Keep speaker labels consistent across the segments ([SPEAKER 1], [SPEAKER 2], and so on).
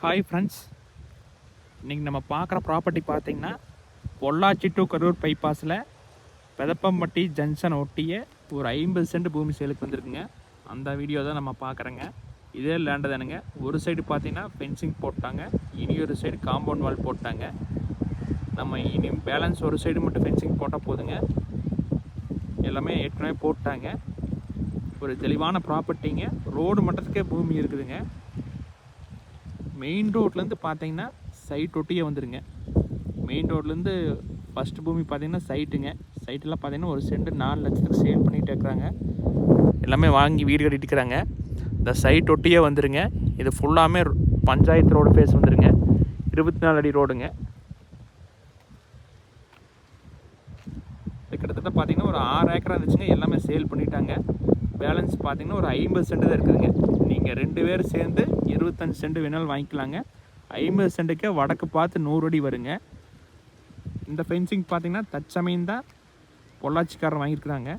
[SPEAKER 1] Hi friends இன்றைக்கி நம்ம பார்க்குற ப்ராப்பர்ட்டி பார்த்தீங்கன்னா பொள்ளாச்சி டு கரூர் பைபாஸில் பெதப்பம்பட்டி ஜங்ஷன் ஒட்டிய ஒரு ஐம்பது சென்ட் பூமி சேலுக்கு வந்திருக்குங்க. அந்த வீடியோ தான் நம்ம பார்க்குறோங்க. இதே லேண்டு தானுங்க. ஒரு சைடு பார்த்தீங்கன்னா ஃபென்சிங் போட்டாங்க. இனி ஒரு சைடு காம்பவுண்ட் வால் போட்டாங்க. நம்ம இனி பேலன்ஸ் ஒரு சைடு மட்டும் ஃபென்சிங் போட்டால் போதுங்க. எல்லாமே ஏற்கனவே போட்டாங்க. ஒரு தெளிவான ப்ராப்பர்ட்டிங்க ரோடு மட்டத்துக்கே பூமி இருக்குதுங்க. மெயின் ரோட்லேருந்து பார்த்தீங்கன்னா சைட் ஒட்டியே வந்துடுங்க மெயின் ரோட்லேருந்து ஃபஸ்ட்டு பூமி பார்த்தீங்கன்னா சைட்டுங்க சைட்டெல்லாம் பார்த்தீங்கன்னா ஒரு சென்ட் நாலு லட்சத்துக்கு சேல் பண்ணிகிட்டு இருக்கிறாங்க. எல்லாமே வாங்கி வீடு கட்டிட்டு இருக்கிறாங்க. இந்த சைட் ஒட்டியே வந்துடுங்க இது ஃபுல்லாமே பஞ்சாயத்து ரோடு ஃபேஸ் வந்துடுங்க இருபத்தி நாலு அடி ரோடுங்க இது கிட்டத்தட்ட பார்த்தீங்கன்னா ஒரு ஆறு ஏக்கராக இருந்துச்சுங்க. எல்லாமே சேல் பண்ணிட்டாங்க. பேலன்ஸ் பார்த்தீங்கன்னா ஒரு ஐம்பது சென்ட் தான் இருக்குதுங்க. நீங்கள் ரெண்டு பேர் சேர்ந்து இருபத்தஞ்சி சென்ட் வேணாலும் வாங்கிக்கலாங்க. ஐம்பது சென்ட்டுக்கே வடக்கு பார்த்து நூறு அடி வருங்க. இந்த ஃபென்சிங் பார்த்தீங்கன்னா தற்சமயம் தான் பொள்ளாச்சிக்காரன் வாங்கியிருக்கிறாங்க.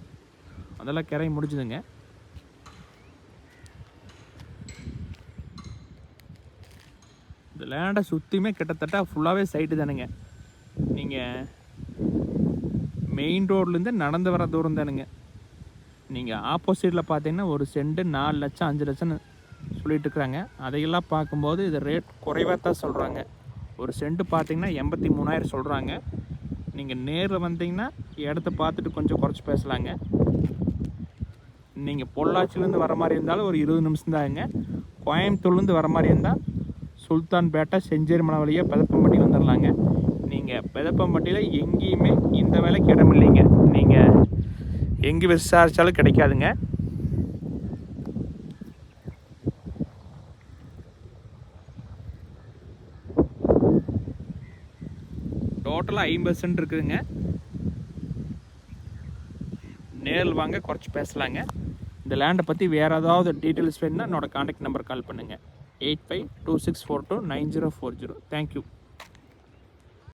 [SPEAKER 1] அதெல்லாம் கிரை முடிஞ்சுதுங்க. இந்த லேண்டை சுற்றியுமே கிட்டத்தட்ட ஃபுல்லாகவே சைட்டு தானுங்க. நீங்கள் மெயின் ரோட்லேருந்து நடந்து வர தூரம் தானுங்க. நீங்கள் ஆப்போசிட்டில் பார்த்தீங்கன்னா ஒரு சென்ட்டு நாலு லட்சம் அஞ்சு லட்சம்னு சொல்லிட்டு இருக்கிறாங்க அதையெல்லாம் பார்க்கும்போது இது ரேட் குறைவாக தான் சொல்கிறாங்க ஒரு செண்டு பார்த்தீங்கன்னா எண்பத்தி மூணாயிரம் சொல்கிறாங்க நீங்கள் நேரில் வந்தீங்கன்னா இடத்த பார்த்துட்டு கொஞ்சம் குறைச்சி பேசலாங்க. நீங்கள் பொள்ளாச்சிலேருந்து வர மாதிரி இருந்தாலும் ஒரு இருபது நிமிஷம் தாங்க கோயம்புத்தூர்லேருந்து வர மாதிரி இருந்தால் சுல்தான்பேட்டை செஞ்சேரிமலை வழியாக பெதப்பம்பட்டி வந்துடலாங்க நீங்கள் பெதப்பம்பட்டியில் எங்கேயுமே இந்த வேலைக்கு இடம் இல்லைங்க. நீங்கள் எங்கே விசாரித்தாலும் கிடைக்காதுங்க. டோட்டலாக ஐம்பது சென்ட் இருக்குதுங்க. நேரில் வாங்க குறைச்சி பேசலாங்க. இந்த லேண்டை பற்றி வேறு ஏதாவது டீட்டெயில்ஸ் வேணுன்னா என்னோட காண்டாக்ட் நம்பர் கால் பண்ணுங்கள் eight five two six four two nine zero four zero thank you